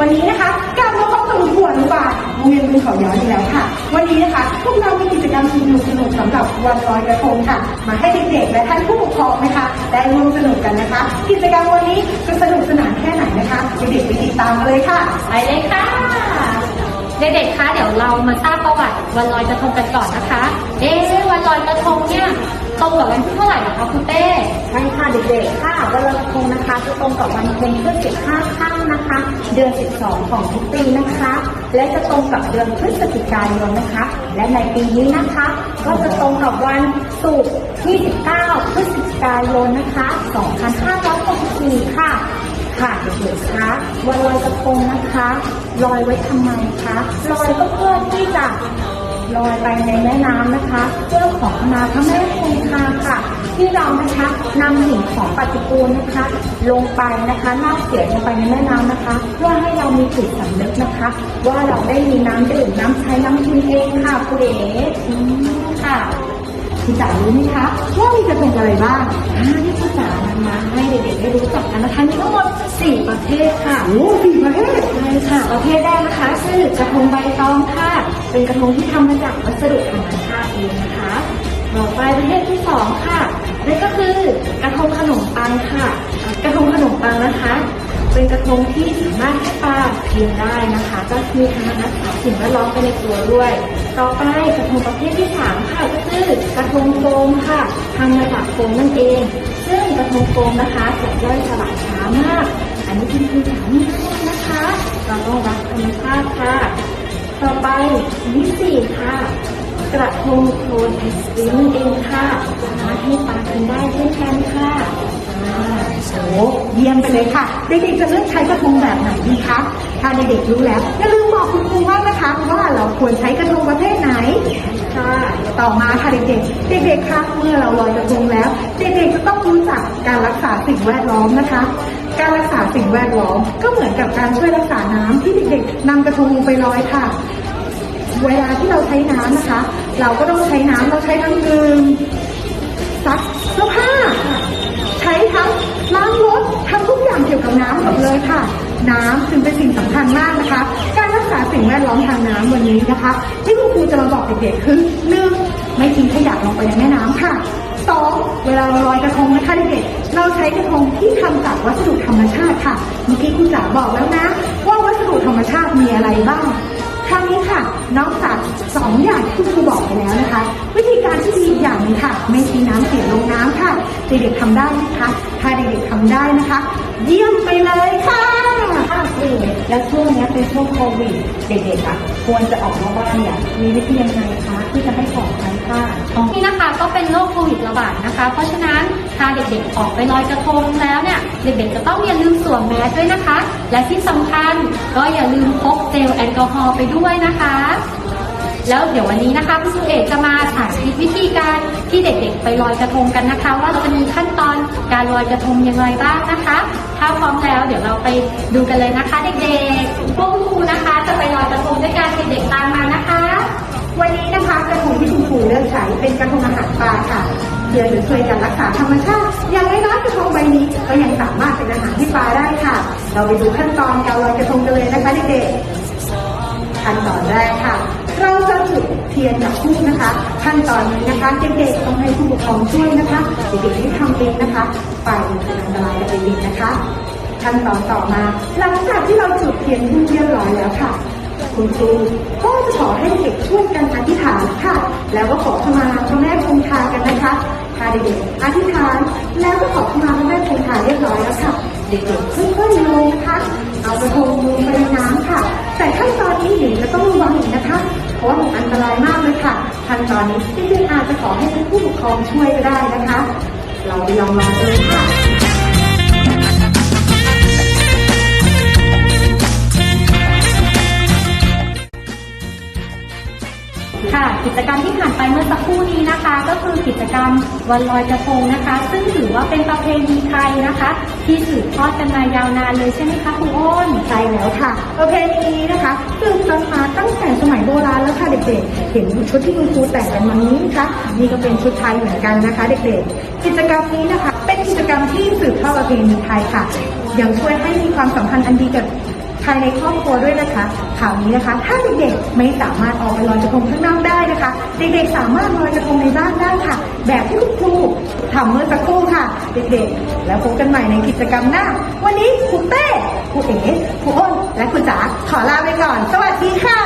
วันนี้นะคะกลับมาพบกับคุณครูอนุบาลโรงเรียนบุญเขาย้อยอีกแล้วค่ะ วันนี้นะคะพวกเรามีกิจกรรมสนุกสนุกๆสำหรับวันลอยกระทงค่ะ มาให้เด็กๆและท่านผู้ปกครองนะคะ ได้ร่วมสนุกกันนะคะ กิจกรรมวันนี้จะสนุกสนานแค่ไหนนะคะเด็กๆไปติดตามกันเลยค่ะ ไปเลยค่ะ เด็กๆ คะ เดี๋ยวเรามาทราบประวัติวันลอยกระทงกันก่อนนะคะ เอ๊ะวันลอยกระทงเนี่ยตรงกับวันที่เท่าไหร่เหรอคะคุณเต้ ใช่ค่ะเด็กๆค่ะวันลอยกระทงนะคะจะตรงกับวันเพ็ญขึ้น15ค่ำ นะคะ เดือน 12 ของทุกปีนะคะ และจะตรงกับเดือนพฤศจิกายนนะคะ และในปีนี้นะคะ ก็จะตรงกับวันศุกร์ที่ 19 พฤศจิกายนนะคะ 2564 ค่ะค่ะเด็กๆคะวันลอยกระทงนะคะ ลอยไว้ทำไมคะ ลอยก็เพื่อที่จะ ลอยไปในแม่น้ำนะคะ เพื่อขอขมาพระแม่คงคาค่ะ ที่เรานะคะนำสิ่งของปฏิกูลนะคะ ลงไปนะคะน่าเสียลงไปในแม่น้ำนะคะ เพื่อให้เรามีจิตสำนึกนะคะ ว่าเราได้มีน้ำดื่มน้ำใช้น้ำกินเองค่ะคุณเอ๋อืมค่ะคุณจ๋ารู้ไหมคะว่ามีกระทงอะไรบ้างอ่าที่คุณจ๋านำมาให้เด็กๆได้รู้จักกันนะคะมีทั้งหมด4ประเภทค่ะโอ้สี่ประเภทใช่ค่ะประเภทแรกนะคะคือกระทงใบตองค่ะ เป็นกระทงที่ทำมาจากวัสดุธรรมชาติเองนะคะต่อไปประเภทที่สองค่ะนั่นก็คือกระทงขนมปังค่ะ กระทงขนมปังนะคะ เป็นกระทงที่สามารถให้ปลาเพียงได้นะคะ ก็คือทำรักษาสิ่งแวดล้อมไปในตัวด้วย ต่อไปกระทงประเภทที่สามค่ะก็คือกระทงโฟมค่ะทำมาจากโฟมนั่นเอง ซึ่งกระทงโฟมนะคะจะย่อยสลายช้ามาก อันนี้เป็นคือสามีนะคะ เราต้องรักธรรมชาติค่ะ ต่อไปที่สี่ค่ะ กระทงโคลนไอศกรีมนั่นเองค่ะสามารถให้ปลากินได้เช่นกันค่ะโอ้เยี่ยมไปเลยค่ะ เด็กๆจะเลือกใช้กระทงแบบไหนดีคะถ้าเด็กๆรู้แล้วอย่าลืมบอกคุณครูว่านะคะว่าเราควรใช้กระทงประเภทไหนค่ะต่อมาค่ะเด็กๆ เด็กๆคะเมื่อเราลอยกระทงแล้ว เด็กๆจะต้องรู้จักการรักษาสิ่งแวดล้อมนะคะ การรักษาสิ่งแวดล้อม ก็เหมือนกับการช่วยรักษาน้ำที่เด็กๆนำกระทงไปลอยค่ะ เวลาที่เราใช้น้ำนะคะ เราก็ต้องใช้น้ำเราใช้ทั้งดื่มซักเสื้อผ้า ใช้ทั้งล้างรถทำทุกอย่างเกี่ยวกับน้ำหมดเลยค่ะ น้ำจึงเป็นสิ่งสำคัญมากนะคะ การรักษาสิ่งแวดล้อมทางน้ำวันนี้นะคะ ที่คุณครูจะมาบอกเด็กๆคือหนึ่งไม่ทิ้งขยะลงไปในแม่น้ำค่ะ สองเวลาเราลอยกระทงนะคะเด็กๆเราใช้กระทงที่ทำจากวัสดุธรรมชาติค่ะเมื่อกี้คุณจ๋าบอกแล้วนะ ว่าวัสดุธรรมชาติมีอะไรบ้างครั้งนี้ค่ะนอกจากสองอย่างที่ครูบอกไปแล้วนะคะ วิธีการที่ดีอีกอย่างหนึงค่ะ ไม่ทิ้งน้ำเสียลงน้ำค่ะเด็กๆทำได้ไหมคะถ้าเด็กๆทำได้นะคะ เยี่ยมไปเลยค่ะ ค่นแล้วช่วงนี้เป็นช่วงโควิดเด็กๆอะควรจะออกมาบ้านเนี่ยมีวิธียังไงคะที่จะให้ปลอดภัยค่ะนี่นะคะก็เป็นโรคโควิดระบาดนะคะ เพราะฉะนั้นถ้าเด็กๆออกไปลอยกระทงแล้วเนี่ยเด็กๆจะต้องอย่าลืมสวมแมสด้วยนะคะ และที่สำคัญก็อย่าลืมพกเจลแอลกอฮอล์ไปด้วยนะคะ แล้วเดี๋ยววันนี้นะคะพี่สุเอกจะมาสาธิตวิธีการที่เด็กๆ ไปลอยกระทงกันนะคะ ว่าเราจะมีขั้นตอนการลอยกระทงยังไงบ้างนะคะ ถ้าพร้อมแล้วเดี๋ยวเราไปดูกันเลยนะคะ เด็กๆพวกคุณครูนะคะ จะไปลอยกระทงด้วยกันเด็กๆตามมานะคะ วันนี้นะคะกระทงที่คุณครูเลือกใช้เป็นกระทงอาหารปลาค่ะเพื่อช่วยกันรักษาธรรมชาติอย่างน้อยๆกระทงใบนี้ก็ยังสามารถเป็นอาหารให้ปลาได้ค่ะ เราไปดูขั้นตอนการลอยกระทงกันเลยนะคะเด็กๆขั้นตอนแรกค่ะ เราจะจุดเทียนกับทูบนะคะ ขั้นตอนนี้นะคะเด็กๆต้องให้ผู้ปกครองช่วยนะคะเด็กๆที่ทำเองนะคะไฟเป็นอันตรายกับเด็กๆนะคะ ขั้นตอนต่อมา หลังจากที่เราจุดเทียนทูบเรียบร้อยแล้วค่ะ คุณครูก็จะขอให้เด็กช่วยกันอธิษฐานค่ะ แล้วก็ขอขมาพระแม่คงคากันนะคะถ้าเด็กๆอธิษฐานแล้วก็ขอขมาพระแม่คงคาเรียบร้อยแล้วค่ะ เด็กๆค่อยๆลงนะคะ เอากระทงลงไปในน้ำค่ะ แต่ขั้นตอนนี้หนูจะต้องระวังอีกนะคะ เพราะว่ามันอันตรายมากเลยค่ะขั้นตอนนี้ที่อาจจะขอให้ผู้ปกครองช่วยก็ได้นะคะ เราไปลองลองดูค่ะ กิจกรรมที่ผ่านไปเมื่อสักครู่นี้นะคะ ก็คือกิจกรรมวันลอยกระทงนะคะ ซึ่งถือว่าเป็นประเพณีไทยนะคะ ที่สืบทอดกันมายาวนานเลยใช่ไหมคะครูอ้นใช่แล้วค่ะ ประเพณีนี้นะคะสืบกันมาตั้งแต่สมัยโบราณแล้วค่ะเด็กๆ เห็นชุดที่คุณครูแต่งกันวันนี้นะคะนี่ก็เป็นชุดไทยเหมือนกันนะคะ เด็กๆ กิจกรรมนี้นะคะ เป็นกิจกรรมที่สืบทอดประเพณีไทยค่ะ ยังช่วยให้มีความสัมพันธ์อันดีกับายในครอบครัวด้วยนะคะข่าวนี้นะคะ ถ้าเด็กๆไม่สามารถออกไปลอยกระทงข้างนอกได้นะคะ เด็กๆสามารถลอยกระทงในบ้านได้ค่ะ แบบที่คุณครูทำเมื่อสักครู่ค่ะ เด็กๆ แล้วพบกันใหม่ในกิจกรรมหน้า วันนี้ครูเต้ครูเอ๋ครูอ้นและครูจ๋าขอลาไปก่อน สวัสดีค่ะ